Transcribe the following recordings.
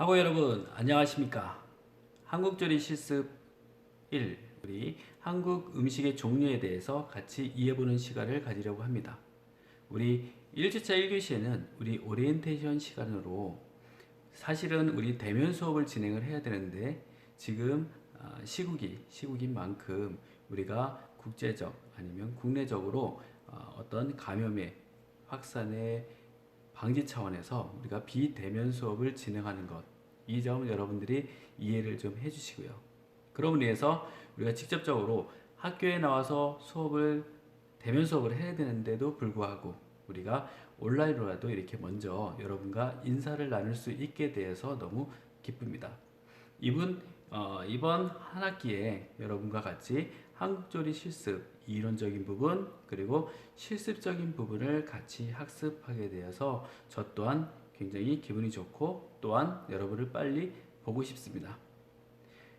학우 여러분 안녕하십니까? 한국조리 실습 1 우리 한국 음식의 종류에 대해서 같이 이해보는 시간을 가지려고 합니다. 우리 1주차 1교시에는 우리 오리엔테이션 시간으로 사실은 우리 대면 수업을 진행을 해야 되는데 지금 아, 시국이 시국인 만큼 우리가 국제적 아니면 국내적으로 어, 어떤 감염의 확산의 방지 차원에서 우리가 비대면 수업을 진행하는 것, 이점 여러분들이 이해를 좀 해주시고요. 그럼을 위해서 우리가 직접적으로 학교에 나와서 수업을 대면 수업을 해야 되는데도 불구하고 우리가 온라인으로라도 이렇게 먼저 여러분과 인사를 나눌 수 있게 돼서 너무 기쁩니다. 이분 어, 이번 한 학기에 여러분과 같이 한국조리 실습 이론적인 부분 그리고 실습적인 부분을 같이 학습하게 되어서 저 또한 굉장히 기분이 좋고 또한 여러분을 빨리 보고 싶습니다.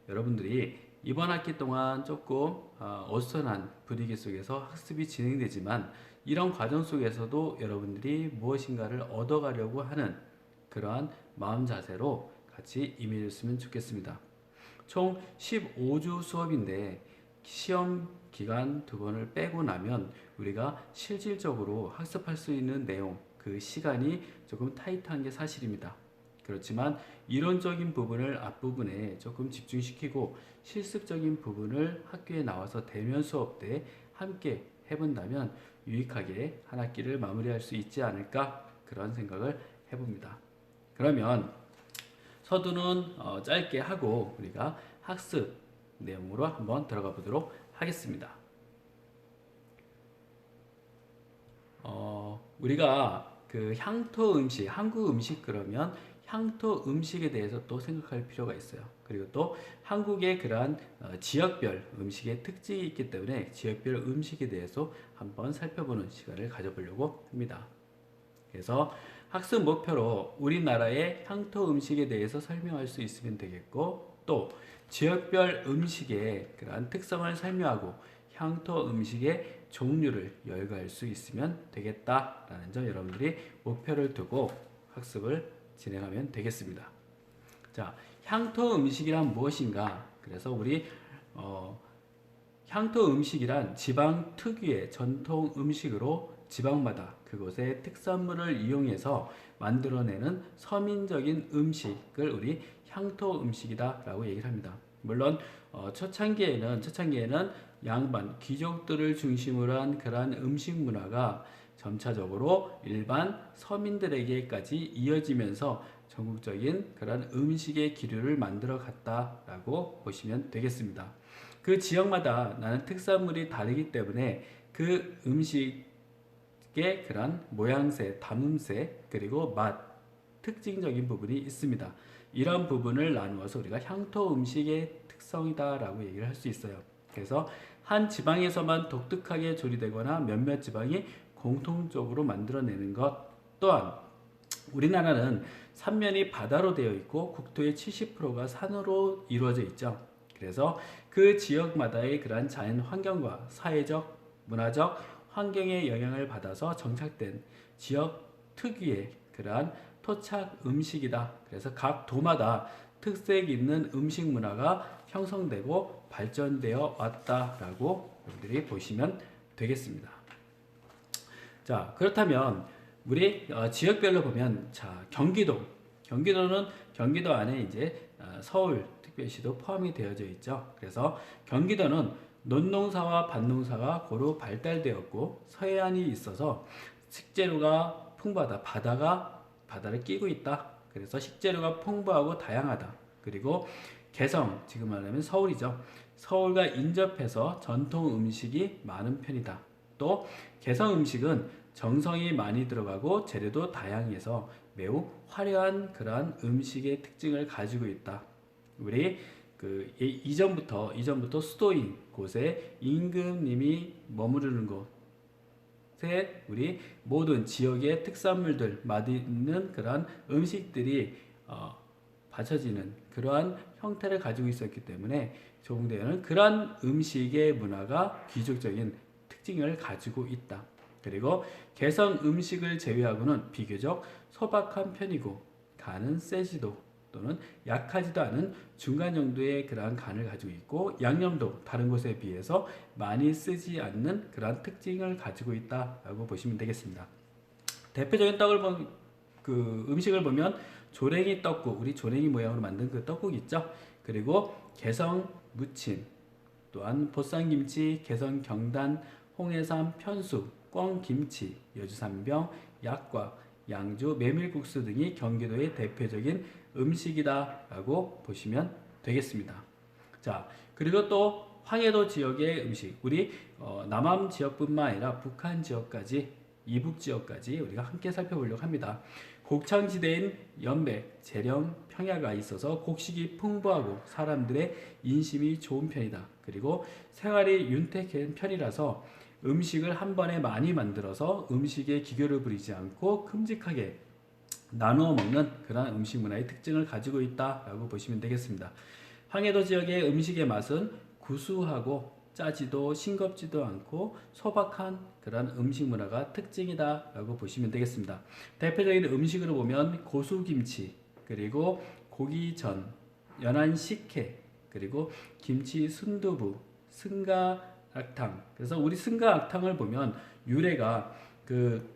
여러분들이 이번 학기 동안 조금 어, 어수선한 분위기 속에서 학습이 진행되지만 이런 과정 속에서도 여러분들이 무엇인가를 얻어가려고 하는 그러한 마음 자세로 같이 임해줬으면 좋겠습니다. 총 15주 수업인데 시험 기간 두 번을 빼고 나면 우리가 실질적으로 학습할 수 있는 내용, 그 시간이 조금 타이트한 게 사실입니다. 그렇지만 이론적인 부분을 앞부분에 조금 집중시키고 실습적인 부분을 학교에 나와서 대면 수업 때 함께 해본다면 유익하게 한 학기를 마무리할 수 있지 않을까 그런 생각을 해봅니다. 그러면 서두는 어, 짧게 하고 우리가 학습 내용으로 한번 들어가 보도록 하겠습니다. 어, 우리가 그 향토 음식, 한국 음식 그러면 향토 음식에 대해서 또 생각할 필요가 있어요. 그리고 또 한국의 그러한 어, 지역별 음식의 특징이 있기 때문에 지역별 음식에 대해서 한번 살펴보는 시간을 가져보려고 합니다. 그래서 학습 목표로 우리나라의 향토 음식에 대해서 설명할 수 있으면 되겠고 또 지역별 음식의 그러한 특성을 설명하고 향토 음식의 종류를 열거할 수 있으면 되겠다라는 점 여러분들이 목표를 두고 학습을 진행하면 되겠습니다. 자, 향토 음식이란 무엇인가? 그래서 우리 어, 향토 음식이란 지방 특유의 전통 음식으로 지방마다 그곳의 특산물을 이용해서 만들어내는 서민적인 음식을 우리 향토 음식이다 라고 얘기를 합니다. 물론 어, 초창기에는 초창기에는 양반 귀족들을 중심으로 한 그러한 음식 문화가 점차적으로 일반 서민들에게까지 이어지면서 전국적인 그런 음식의 기류를 만들어 갔다라고 보시면 되겠습니다. 그 지역마다 나는 특산물이 다르기 때문에 그 음식의 그런 모양새, 담음새, 그리고 맛, 특징적인 부분이 있습니다. 이런 부분을 나누어서 우리가 향토 음식의 특성이다라고 얘기를 할 수 있어요. 그래서 한 지방에서만 독특하게 조리되거나 몇몇 지방이 공통적으로 만들어내는 것 또한 우리나라는 삼면이 바다로 되어 있고 국토의 70%가 산으로 이루어져 있죠. 그래서 그 지역마다의 그러한 자연 환경과 사회적, 문화적 환경의 영향을 받아서 정착된 지역 특유의 그러한 토착 음식이다. 그래서 각 도마다 특색 있는 음식 문화가 형성되고 발전되어 왔다라고 여러분들이 보시면 되겠습니다. 자, 그렇다면 우리 어, 지역별로 보면 자, 경기도. 경기도는 경기도 안에 이제 어, 서울 특별시도 포함이 되어져 있죠. 그래서 경기도는 논농사와 밭농사가 고루 발달되었고 서해안이 있어서 식재료가 풍부하다. 바다가 바다를 끼고 있다. 그래서 식재료가 풍부하고 다양하다. 그리고 개성, 지금 말하면 서울이죠. 서울과 인접해서 전통 음식이 많은 편이다. 또 개성 음식은 정성이 많이 들어가고 재료도 다양해서 매우 화려한 그러한 음식의 특징을 가지고 있다. 우리 그 이전부터 이전부터 수도인 곳에 임금님이 머무르는 곳에 우리 모든 지역의 특산물들 맛있는 그러한 음식들이 어, 받쳐지는 그러한 형태를 가지고 있었기 때문에 조봉대는 그러한 음식의 문화가 귀족적인 특징을 가지고 있다. 그리고 개성 음식을 제외하고는 비교적 소박한 편이고 간은 세지도 또는 약하지도 않은 중간 정도의 그러한 간을 가지고 있고 양념도 다른 곳에 비해서 많이 쓰지 않는 그러한 특징을 가지고 있다라고 보시면 되겠습니다. 대표적인 떡을 보, 그 음식을 보면 조랭이 떡국, 우리 조랭이 모양으로 만든 그 떡국 있죠. 그리고 개성 무침, 또한 보쌈김치, 개성 경단, 홍해삼 편수, 꿩김치, 여주산병, 약과, 양주, 메밀국수 등이 경기도의 대표적인 음식이다 라고 보시면 되겠습니다. 자, 그리고 또 황해도 지역의 음식, 우리 어, 남함 지역뿐만 아니라 북한 지역까지, 이북 지역까지 우리가 함께 살펴보려고 합니다. 곡창지대인 연백, 재령, 평야가 있어서 곡식이 풍부하고 사람들의 인심이 좋은 편이다. 그리고 생활이 윤택한 편이라서 음식을 한 번에 많이 만들어서 음식에 기교를 부리지 않고 큼직하게 나누어 먹는 그런 음식 문화의 특징을 가지고 있다라고 보시면 되겠습니다. 황해도 지역의 음식의 맛은 구수하고 짜지도 싱겁지도 않고 소박한 그런 음식 문화가 특징이다 라고 보시면 되겠습니다. 대표적인 음식으로 보면 고수김치 그리고 고기전, 연한 식혜 그리고 김치 순두부, 승가 악탕. 그래서 우리 승가 악탕을 보면 유래가 그,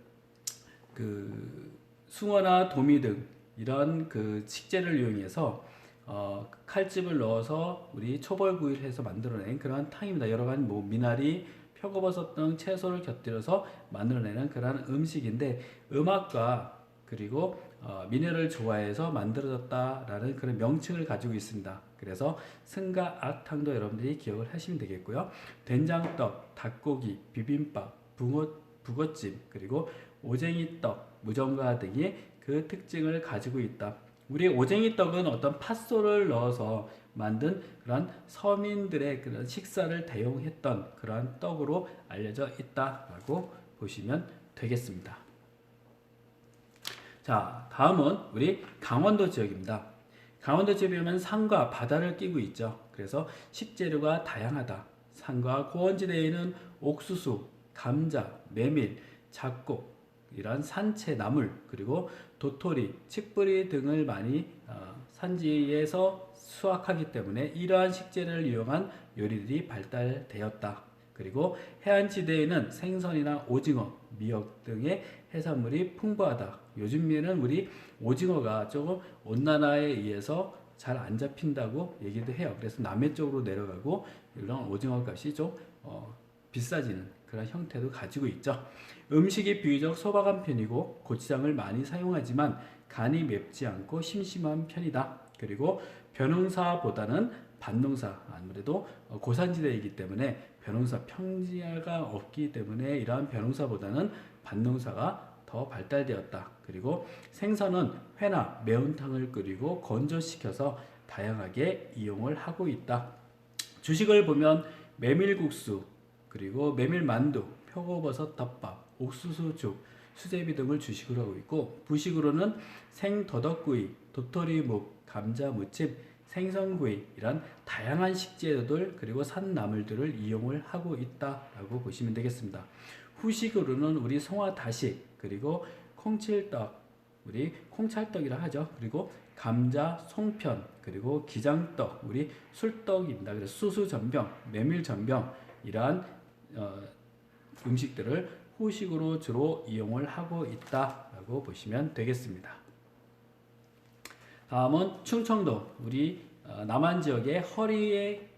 그 숭어나 도미 등 이런 그 식재를 이용해서 어, 칼집을 넣어서 우리 초벌구이를 해서 만들어낸 그러한 탕입니다. 여러 가지 뭐 미나리, 표고버섯 등 채소를 곁들여서 만들어내는 그러한 음식인데 음악과 그리고 어, 미네를 좋아해서 만들어졌다라는 그런 명칭을 가지고 있습니다. 그래서 승가 악탕도 여러분들이 기억을 하시면 되겠고요. 된장떡, 닭고기, 비빔밥, 붕어, 북어찜 그리고 오쟁이떡, 무정가 등이 그 특징을 가지고 있다. 우리 오쟁이 떡은 어떤 팥소를 넣어서 만든 그런 서민들의 그런 식사를 대용했던 그러한 떡으로 알려져 있다라고 보시면 되겠습니다. 자, 다음은 우리 강원도 지역입니다. 강원도 지역이면 산과 바다를 끼고 있죠. 그래서 식재료가 다양하다. 산과 고원지대에는 옥수수, 감자, 메밀, 잡곡, 이런 산채 나물 그리고 도토리, 칡뿌리 등을 많이 어, 산지에서 수확하기 때문에 이러한 식재를 이용한 요리들이 발달되었다. 그리고 해안지대에는 생선이나 오징어, 미역 등의 해산물이 풍부하다. 요즘에는 우리 오징어가 조금 온난화에 의해서 잘 안 잡힌다고 얘기도 해요. 그래서 남해 쪽으로 내려가고 이런 오징어 값이 좀 어, 비싸지는 그런 형태도 가지고 있죠. 음식이 비교적 소박한 편이고 고추장을 많이 사용하지만 간이 맵지 않고 심심한 편이다. 그리고 변홍사보다는 반농사 아무래도 고산지대이기 때문에 변홍사 평지가 없기 때문에 이러한 변홍사보다는 반농사가 더 발달되었다. 그리고 생선은 회나 매운탕을 끓이고 건조시켜서 다양하게 이용을 하고 있다. 주식을 보면 메밀국수, 그리고 메밀만두, 표고버섯 덮밥, 옥수수죽, 수제비 등을 주식으로 하고 있고 부식으로는 생더덕구이, 도토리묵, 감자무침, 생선구이 이런 다양한 식재료들 그리고 산나물들을 이용을 하고 있다라고 보시면 되겠습니다. 후식으로는 우리 송화다식 그리고 콩칠떡 우리 콩찰떡이라 하죠. 그리고 감자, 송편 그리고 기장떡 우리 술떡입니다. 그래서 수수전병, 메밀전병 이러한 어, 음식들을 후식으로 주로 이용을 하고 있다라고 보시면 되겠습니다. 다음은 충청도 우리 어, 남한 지역의 허리에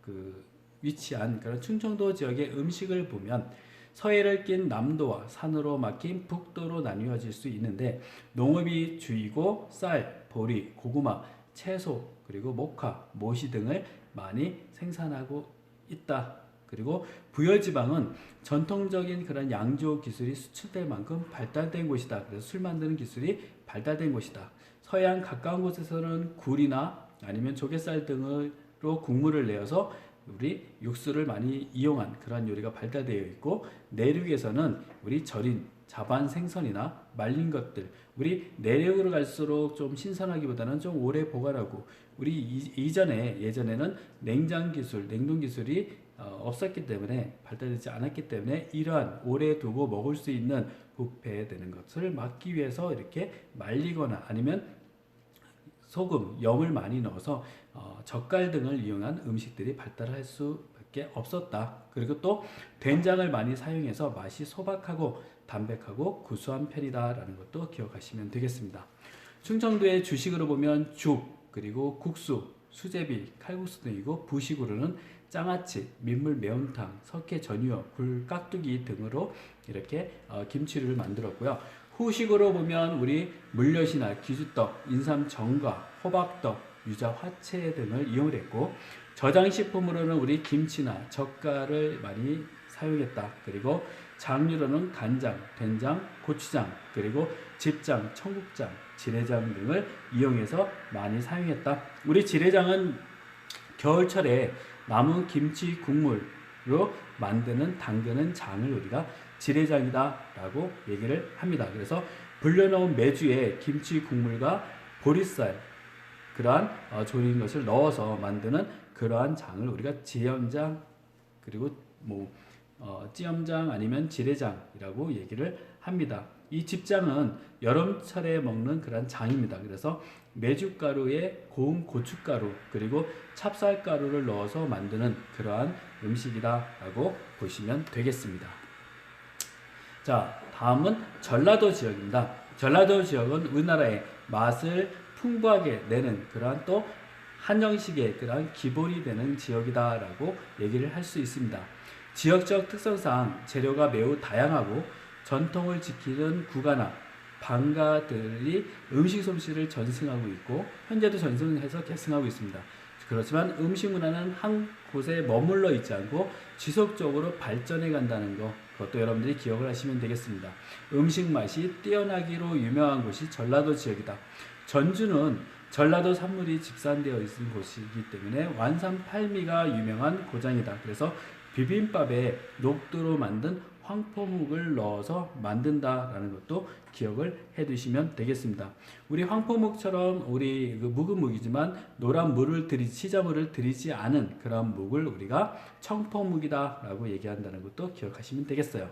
그 위치한 그런 충청도 지역의 음식을 보면 서해를 낀 남도와 산으로 막힌 북도로 나뉘어질 수 있는데 농업이 주이고 쌀, 보리, 고구마, 채소 그리고 목화, 모시 등을 많이 생산하고 있다. 그리고 부여지방은 전통적인 그런 양조 기술이 수출될 만큼 발달된 곳이다. 그래서 술 만드는 기술이 발달된 곳이다. 서해안 가까운 곳에서는 굴이나 아니면 조개살 등으로 국물을 내어서 우리 육수를 많이 이용한 그런 요리가 발달되어 있고 내륙에서는 우리 절인 자반 생선이나 말린 것들 우리 내륙으로 갈수록 좀 신선하기보다는 좀 오래 보관하고 우리 이, 전에 예전에는 냉장 기술 냉동 기술이 어, 없었기 때문에 발달되지 않았기 때문에 이러한 오래 두고 먹을 수 있는 부패되는 것을 막기 위해서 이렇게 말리거나 아니면 소금, 염을 많이 넣어서 어, 젓갈 등을 이용한 음식들이 발달할 수밖에 없었다. 그리고 또 된장을 많이 사용해서 맛이 소박하고 담백하고 구수한 편이다라는 것도 기억하시면 되겠습니다. 충청도의 주식으로 보면 죽 그리고 국수, 수제비, 칼국수 등이고 부식으로는 장아찌, 민물 매운탕, 석회 전유어, 굴 깍두기 등으로 이렇게 어, 김치를 만들었고요. 후식으로 보면 우리 물엿이나 기주떡, 인삼 정과, 호박떡, 유자 화채 등을 이용했고 저장식품으로는 우리 김치나 젓갈을 많이 사용했다. 그리고 장류로는 간장, 된장, 고추장, 그리고 집장, 청국장, 지레장 등을 이용해서 많이 사용했다. 우리 지레장은 겨울철에 남은 김치 국물로 만드는 담그는 장을 우리가 지레장이다라고 얘기를 합니다. 그래서 불려놓은 메주에 김치 국물과 보리쌀 그러한 어, 조린 것을 넣어서 만드는 그러한 장을 우리가 지연장 그리고 뭐 어, 찌염장 아니면 지레장이라고 얘기를 합니다. 이 집장은 여름철에 먹는 그런 장입니다. 그래서 메주가루에 고운 고춧가루 그리고 찹쌀가루를 넣어서 만드는 그러한 음식이다라고 보시면 되겠습니다. 자, 다음은 전라도 지역입니다. 전라도 지역은 우리나라의 맛을 풍부하게 내는 그러한 또 한정식의 그러한 기본이 되는 지역이다라고 얘기를 할 수 있습니다. 지역적 특성상 재료가 매우 다양하고 전통을 지키는 구가나 방가들이 음식 솜씨를 전승하고 있고 현재도 전승해서 계승하고 있습니다. 그렇지만 음식 문화는 한 곳에 머물러 있지 않고 지속적으로 발전해 간다는 것 그것도 여러분들이 기억을 하시면 되겠습니다. 음식 맛이 뛰어나기로 유명한 곳이 전라도 지역이다. 전주는 전라도 산물이 집산되어 있는 곳이기 때문에 완산 팔미가 유명한 고장이다. 그래서 비빔밥에 녹두로 만든 황포묵을 넣어서 만든다라는 것도 기억을 해 두시면 되겠습니다. 우리 황포묵처럼 우리 그 묵은 묵이지만 노란 물을 들이 시자물을 들이지 않은 그런 묵을 우리가 청포묵이다라고 얘기한다는 것도 기억하시면 되겠어요.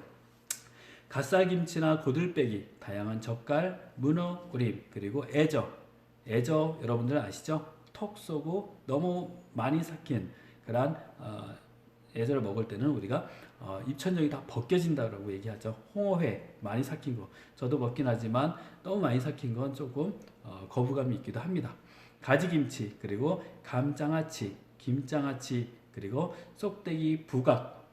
갓살김치나 고들빼기, 다양한 젓갈, 문어, 우림, 그리고 애저. 애저 여러분들 아시죠? 톡 쏘고 너무 많이 삭힌 그런 어, 애저를 먹을 때는 우리가 어, 입천정이 다 벗겨진다라고 얘기하죠. 홍어회 많이 삭힌 거. 저도 먹긴 하지만 너무 많이 삭힌 건 조금 어, 거부감이 있기도 합니다. 가지김치 그리고 감장아찌, 김장아찌 그리고 쏙대기 부각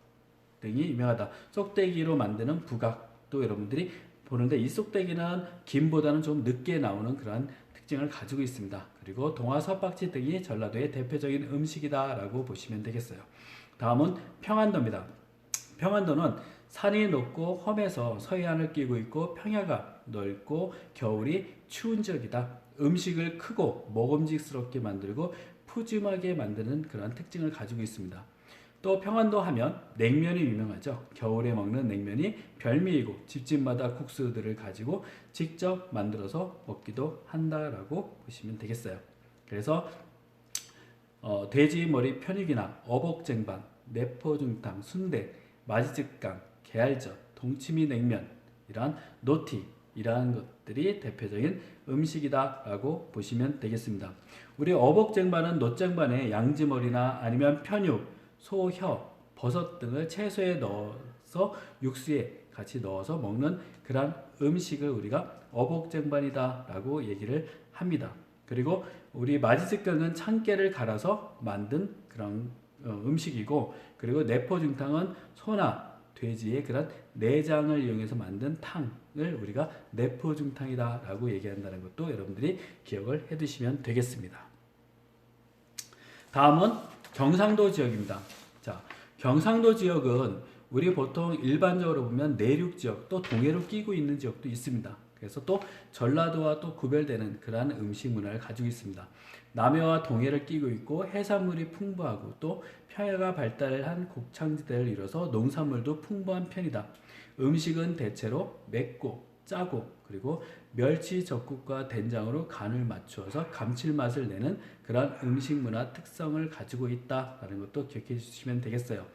등이 유명하다. 쏙대기로 만드는 부각도 여러분들이 보는데 이 쏙대기는 김보다는 좀 늦게 나오는 그러한 특징을 가지고 있습니다. 그리고 동화 석박지 등이 전라도의 대표적인 음식이다라고 보시면 되겠어요. 다음은 평안도입니다. 평안도는 산이 높고 험해서 서해안을 끼고 있고 평야가 넓고 겨울이 추운 지역이다. 음식을 크고 먹음직스럽게 만들고 푸짐하게 만드는 그런 특징을 가지고 있습니다. 또 평안도 하면 냉면이 유명하죠. 겨울에 먹는 냉면이 별미이고 집집마다 국수들을 가지고 직접 만들어서 먹기도 한다라고 보시면 되겠어요. 그래서 어, 돼지 머리 편육이나 어복쟁반, 내포중탕, 순대, 마지직강, 게알젓, 동치미 냉면 이러한 노티 이러한 것들이 대표적인 음식이다라고 보시면 되겠습니다. 우리 어복쟁반은 노쟁반에 양지머리나 아니면 편육, 소 혀, 버섯 등을 채소에 넣어서 육수에 같이 넣어서 먹는 그런 음식을 우리가 어복쟁반이다라고 얘기를 합니다. 그리고 우리 마지직강은 참깨를 갈아서 만든 그런 어, 음식이고 그리고 내포중탕은 소나 돼지의 그런 내장을 이용해서 만든 탕을 우리가 내포중탕이다 라고 얘기한다는 것도 여러분들이 기억을 해 두시면 되겠습니다. 다음은 경상도 지역입니다. 자, 경상도 지역은 우리 보통 일반적으로 보면 내륙 지역 또 동해로 끼고 있는 지역도 있습니다. 그래서 또 전라도와 또 구별되는 그러한 음식 문화를 가지고 있습니다. 남해와 동해를 끼고 있고 해산물이 풍부하고 또 평야가 발달한 곡창지대를 이뤄서 농산물도 풍부한 편이다. 음식은 대체로 맵고 짜고 그리고 멸치 젓국과 된장으로 간을 맞추어서 감칠맛을 내는 그런 음식 문화 특성을 가지고 있다라는 것도 기억해 주시면 되겠어요.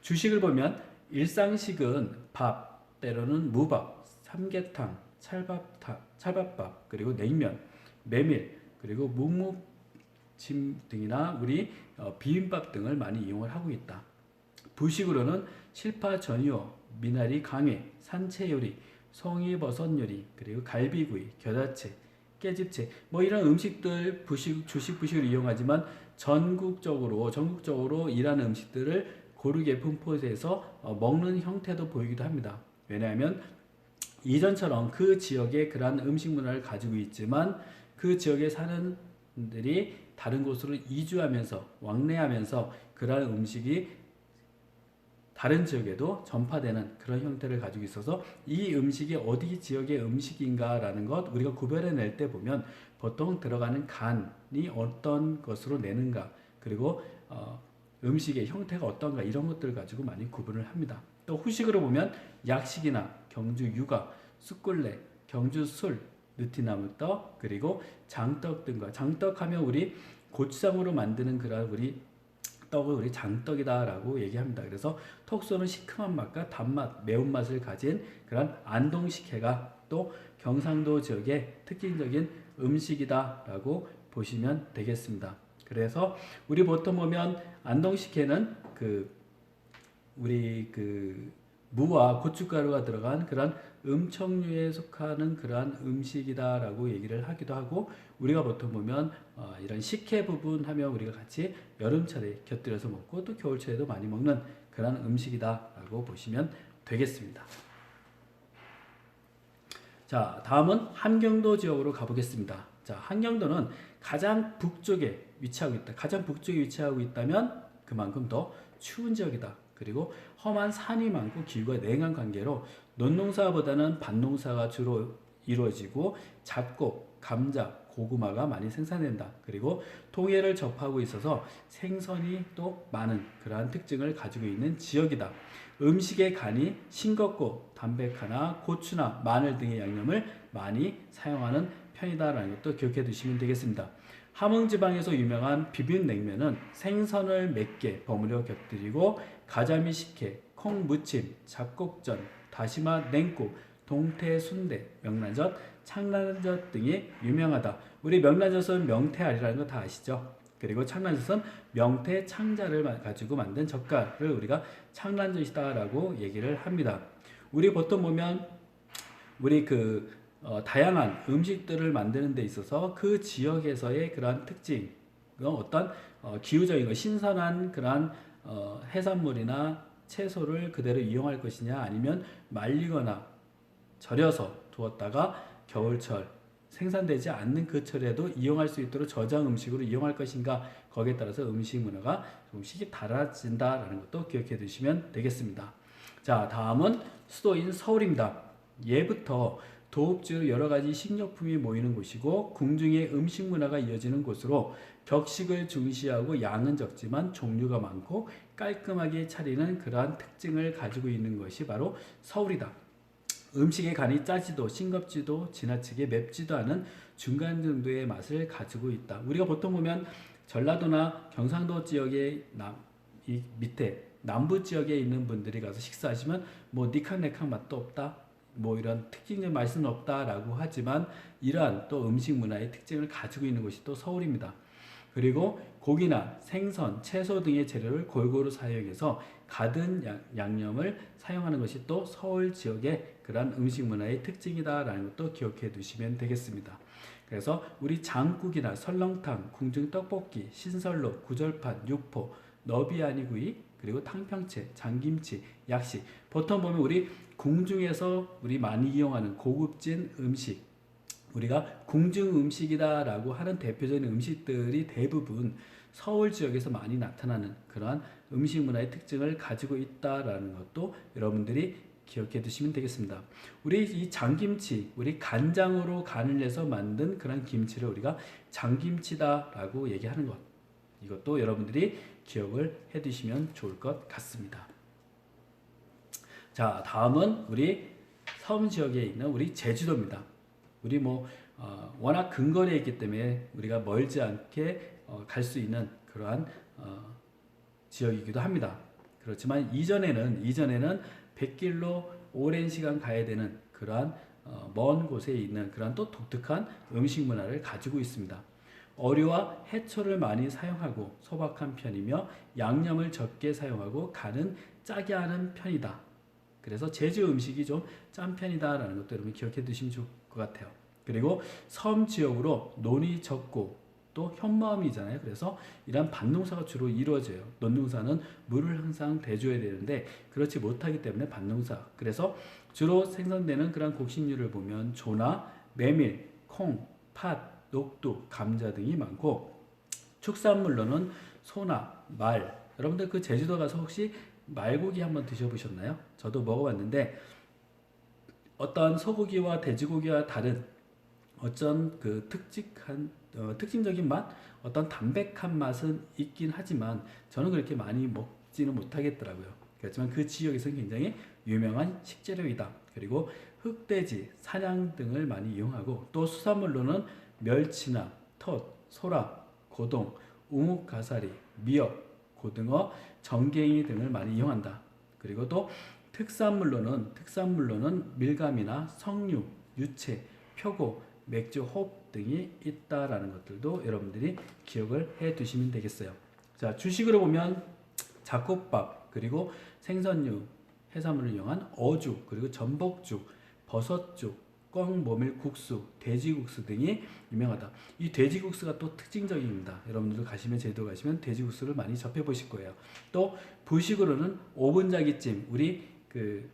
주식을 보면 일상식은 밥, 때로는 무밥, 삼계탕, 찰밥탕, 찰밥밥, 그리고 냉면, 메밀, 그리고 묵묵침 등이나 우리 어, 비빔밥 등을 많이 이용을 하고 있다. 부식으로는 실파 전이오, 미나리 강회, 산채 요리, 송이버섯 요리, 그리고 갈비구이, 겨자채, 깨집채 뭐 이런 음식들 부식 주식 부식을 이용하지만 전국적으로 전국적으로 이러한 음식들을 고르게 분포해서 어, 먹는 형태도 보이기도 합니다. 왜냐하면 이전처럼 그 지역에 그러한 음식 문화를 가지고 있지만 그 지역에 사는 분들이 다른 곳으로 이주하면서 왕래하면서 그러한 음식이 다른 지역에도 전파되는 그런 형태를 가지고 있어서 이 음식이 어디 지역의 음식인가라는 것 우리가 구별해낼 때 보면 보통 들어가는 간이 어떤 것으로 내는가 그리고 어, 음식의 형태가 어떤가 이런 것들을 가지고 많이 구분을 합니다. 또 후식으로 보면 약식이나 경주 육아, 숯굴레, 경주 술, 느티나무떡 그리고 장떡 등과 장떡하면 우리 고추장으로 만드는 그런 우리 떡을 우리 장떡이다라고 얘기합니다. 그래서 톡 쏘는 시큼한 맛과 단맛, 매운맛을 가진 그런 안동식혜가 또 경상도 지역의 특징적인 음식이다라고 보시면 되겠습니다. 그래서 우리 보통 보면 안동식혜는 그 우리 그 무와 고춧가루가 들어간 그런 음청류에 속하는 그러한 음식이다라고 얘기를 하기도 하고 우리가 보통 보면 어, 이런 식혜 부분 하면 우리가 같이 여름철에 곁들여서 먹고 또 겨울철에도 많이 먹는 그런 음식이다라고 보시면 되겠습니다. 자, 다음은 함경도 지역으로 가보겠습니다. 자, 함경도는 가장 북쪽에 위치하고 있다. 가장 북쪽에 위치하고 있다면 그만큼 더 추운 지역이다. 그리고 험한 산이 많고 기후가 냉한 관계로 논농사보다는 밭농사가 주로 이루어지고 잡곡, 감자, 고구마가 많이 생산된다. 그리고 통해를 접하고 있어서 생선이 또 많은 그러한 특징을 가지고 있는 지역이다. 음식의 간이 싱겁고 담백하나 고추나 마늘 등의 양념을 많이 사용하는 편이다라는 것도 기억해 두시면 되겠습니다. 함흥지방에서 유명한 비빔냉면은 생선을 몇개 버무려 곁들이고 가자미 식혜, 콩 무침, 잡곡전, 다시마 냉국, 동태 순대, 명란젓, 창란젓 등이 유명하다. 우리 명란젓은 명태알이라는 거 다 아시죠? 그리고 창란젓은 명태 창자를 가지고 만든 젓갈을 우리가 창란젓이다라고 얘기를 합니다. 우리 보통 보면 우리 그 어, 다양한 음식들을 만드는 데 있어서 그 지역에서의 그러한 특징, 어떤 어, 기후적인 거, 신선한 그러한 어, 해산물이나 채소를 그대로 이용할 것이냐 아니면 말리거나 절여서 두었다가 겨울철 생산되지 않는 그 철에도 이용할 수 있도록 저장 음식으로 이용할 것인가 거기에 따라서 음식 문화가 조금씩 달라진다라는 것도 기억해 두시면 되겠습니다. 자 다음은 수도인 서울입니다. 예부터 도읍지로 여러 가지 식료품이 모이는 곳이고 궁중의 음식 문화가 이어지는 곳으로 격식을 중시하고 양은 적지만 종류가 많고 깔끔하게 차리는 그러한 특징을 가지고 있는 것이 바로 서울이다. 음식의 간이 짜지도 싱겁지도 지나치게 맵지도 않은 중간 정도의 맛을 가지고 있다. 우리가 보통 보면 전라도나 경상도 지역의 남, 이 밑에 남부 지역에 있는 분들이 가서 식사하시면 뭐 니캉네캉 맛도 없다. 뭐 이런 특징적인 맛은 없다라고 하지만 이러한 또 음식 문화의 특징을 가지고 있는 곳이 또 서울입니다. 그리고 고기나 생선, 채소 등의 재료를 골고루 사용해서 가든 양념을 사용하는 것이 또 서울 지역의 그러한 음식 문화의 특징이다라는 것도 기억해 두시면 되겠습니다. 그래서 우리 장국이나 설렁탕, 궁중 떡볶이, 신설로, 구절판, 육포, 너비아니구이, 그리고 탕평채, 장김치, 약식. 보통 보면 우리 궁중에서 우리 많이 이용하는 고급진 음식, 우리가 궁중 음식이다라고 하는 대표적인 음식들이 대부분 서울 지역에서 많이 나타나는 그러한 음식 문화의 특징을 가지고 있다라는 것도 여러분들이 기억해 두시면 되겠습니다. 우리 이 장김치, 우리 간장으로 간을 내서 만든 그런 김치를 우리가 장김치다라고 얘기하는 것. 이것도 여러분들이 기억을 해 두시면 좋을 것 같습니다. 자, 다음은 우리 섬 지역에 있는 우리 제주도입니다. 우리 뭐 어, 워낙 근거리에 있기 때문에 우리가 멀지 않게 어, 갈수 있는 그러한 어, 지역이기도 합니다. 그렇지만 이전에는 이전에는 100길로 오랜 시간 가야 되는 그러한 어, 먼 곳에 있는 그러한 또 독특한 음식 문화를 가지고 있습니다. 어류와 해초를 많이 사용하고 소박한 편이며 양념을 적게 사용하고 간은 짜게 하는 편이다. 그래서 제주 음식이 좀 짠 편이다라는 것도 여러분 기억해 두시면 좋을 것 같아요. 그리고 섬 지역으로 논이 적고 또 현마음이잖아요. 그래서 이런 반농사가 주로 이루어져요. 논농사는 물을 항상 대줘야 되는데 그렇지 못하기 때문에 반농사. 그래서 주로 생산되는 그런 곡식류를 보면 조나 메밀, 콩, 팥, 녹두, 감자 등이 많고 축산물로는 소나 말. 여러분들 그 제주도 가서 혹시 말고기 한번 드셔보셨나요? 저도 먹어봤는데 어떤 소고기와 돼지고기와 다른 어쩐 그 특직한 어, 특징적인 맛, 어떤 담백한 맛은 있긴 하지만 저는 그렇게 많이 먹지는 못하겠더라고요. 그렇지만 그 지역에서는 굉장히 유명한 식재료이다. 그리고 흑돼지, 사냥 등을 많이 이용하고 또 수산물로는 멸치나 톳, 소라, 고동, 우묵가사리, 미역, 고등어, 정갱이 등을 많이 이용한다. 그리고 또 특산물로는 특산물로는 밀감이나 석류, 유채, 표고, 맥주, 홉 등이 있다라는 것들도 여러분들이 기억을 해 두시면 되겠어요. 자, 주식으로 보면 잡곡밥, 그리고 생선류, 해산물을 이용한 어죽, 그리고 전복죽, 버섯죽, 꽝 모밀 국수, 돼지국수 등이 유명하다. 이 돼지국수가 또 특징적입니다. 여러분들도 가시면 제주도 가시면 돼지국수를 많이 접해 보실 거예요. 또 부식으로는 오분자기찜, 우리 그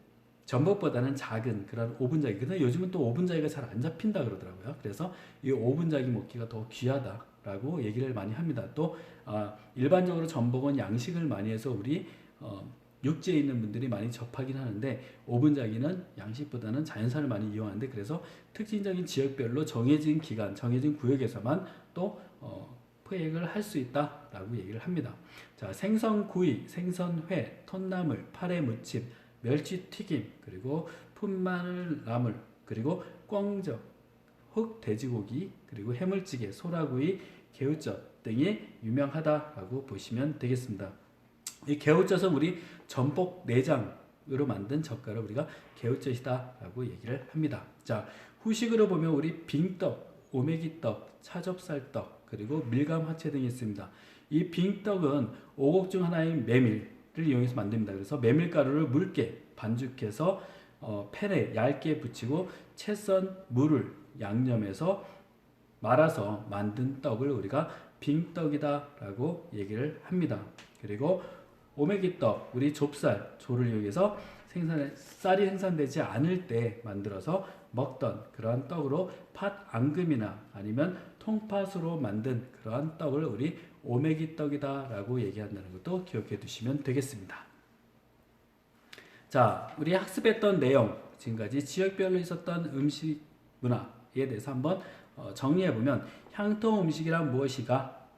전복보다는 작은 그런 오분자기. 근데 요즘은 또 오분자기가 잘 안 잡힌다 그러더라고요. 그래서 이 오분자기 먹기가 더 귀하다라고 얘기를 많이 합니다. 또 아, 일반적으로 전복은 양식을 많이 해서 우리 어, 육지에 있는 분들이 많이 접하긴 하는데 오분자기는 양식보다는 자연산을 많이 이용하는데 그래서 특징적인 지역별로 정해진 기간, 정해진 구역에서만 또 어, 포획을 할 수 있다라고 얘기를 합니다. 자, 생선구이, 생선회, 톳나물, 파래 무침, 멸치 튀김, 그리고 풋마늘 나물, 그리고 꽝적, 흑 돼지고기, 그리고 해물찌개, 소라구이, 개우젓 등이 유명하다라고 보시면 되겠습니다. 이 개우젓은 우리 전복 내장으로 만든 젓갈을 우리가 개우젓이다라고 얘기를 합니다. 자, 후식으로 보면 우리 빙떡, 오메기떡, 차접살떡, 그리고 밀감 화채 등이 있습니다. 이 빙떡은 오곡 중 하나인 메밀을 이용해서 만듭니다. 그래서 메밀가루를 묽게 반죽해서 어, 팬에 얇게 붙이고 채 썬 물을 양념해서 말아서 만든 떡을 우리가 빙떡이다 라고 얘기를 합니다. 그리고 오메기떡, 우리 좁쌀, 조를 이용해서 생산 쌀이 생산되지 않을 때 만들어서 먹던 그러한 떡으로 팥 앙금이나 아니면 통팥으로 만든 그러한 떡을 우리 오메기 떡이다 라고 얘기한다는 것도 기억해 두시면 되겠습니다. 자, 우리 학습했던 내용 지금까지 지역별로 있었던 음식 문화에 대해서 한번 어, 정리해 보면 향토 음식이란 무엇이가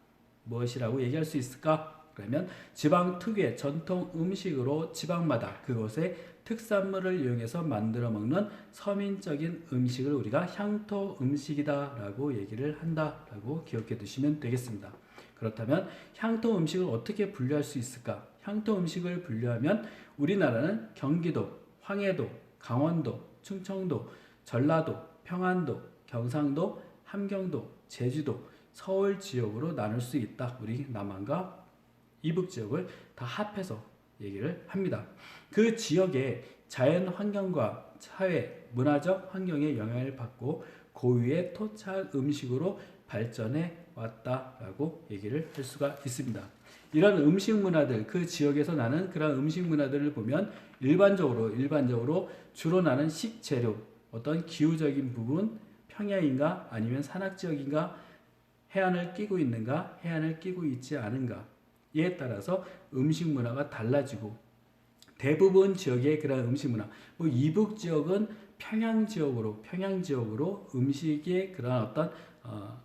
무엇이라고 얘기할 수 있을까? 그러면 지방 특유의 전통 음식으로 지방마다 그곳의 특산물을 이용해서 만들어 먹는 서민적인 음식을 우리가 향토 음식이다 라고 얘기를 한다 라고 기억해 두시면 되겠습니다. 그렇다면 향토 음식을 어떻게 분류할 수 있을까? 향토 음식을 분류하면 우리나라는 경기도, 황해도, 강원도, 충청도, 전라도, 평안도, 경상도, 함경도, 제주도, 서울 지역으로 나눌 수 있다. 우리 남한과 이북 지역을 다 합해서 얘기를 합니다. 그 지역의 자연 환경과 사회, 문화적 환경에 영향을 받고 고유의 토착 음식으로 발전해 왔다라고 얘기를 할 수가 있습니다. 이런 음식 문화들 그 지역에서 나는 그런 음식 문화들을 보면 일반적으로 일반적으로 주로 나는 식재료 어떤 기후적인 부분 평야인가 아니면 산악 지역인가 해안을 끼고 있는가 해안을 끼고 있지 않은가 에 따라서 음식 문화가 달라지고 대부분 지역의 그런 음식 문화 뭐 이북 지역은 평양 지역으로 평양 지역으로 음식의 그런 어떤 어,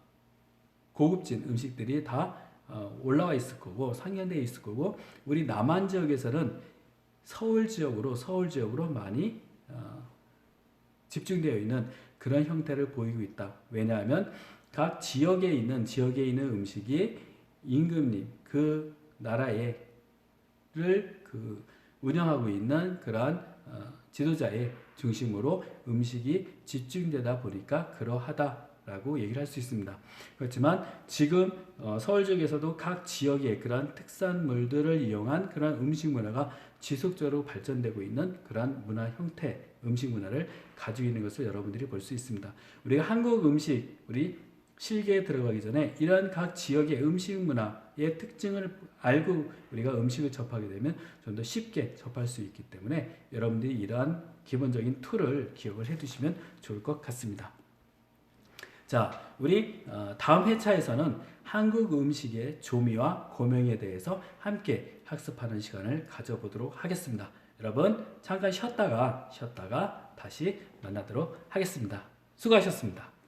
고급진 음식들이 다 어, 올라와 있을 거고 상연되어 있을 거고 우리 남한 지역에서는 서울 지역으로 서울 지역으로 많이 어, 집중되어 있는 그런 형태를 보이고 있다. 왜냐하면 각 지역에 있는 지역에 있는 음식이 임금님 그 나라에를 그 운영하고 있는 그러한 어, 지도자의 중심으로 음식이 집중되다 보니까 그러하다. 있다라고 얘기를 할 수 있습니다. 그렇지만 지금 어, 서울 지역에서도 각 지역의 그러한 특산물들을 이용한 그러한 음식 문화가 지속적으로 발전되고 있는 그러한 문화 형태, 음식 문화를 가지고 있는 것을 여러분들이 볼 수 있습니다. 우리가 한국 음식, 우리 실계에 들어가기 전에 이러한 각 지역의 음식 문화의 특징을 알고 우리가 음식을 접하게 되면 좀 더 쉽게 접할 수 있기 때문에 여러분들이 이러한 기본적인 툴을 기억을 해 두시면 좋을 것 같습니다. 자, 우리 어, 다음 회차에서는 한국 음식의 조미와 고명에 대해서 함께 학습하는 시간을 가져보도록 하겠습니다. 여러분 잠깐 쉬었다가 쉬었다가 다시 만나도록 하겠습니다. 수고하셨습니다.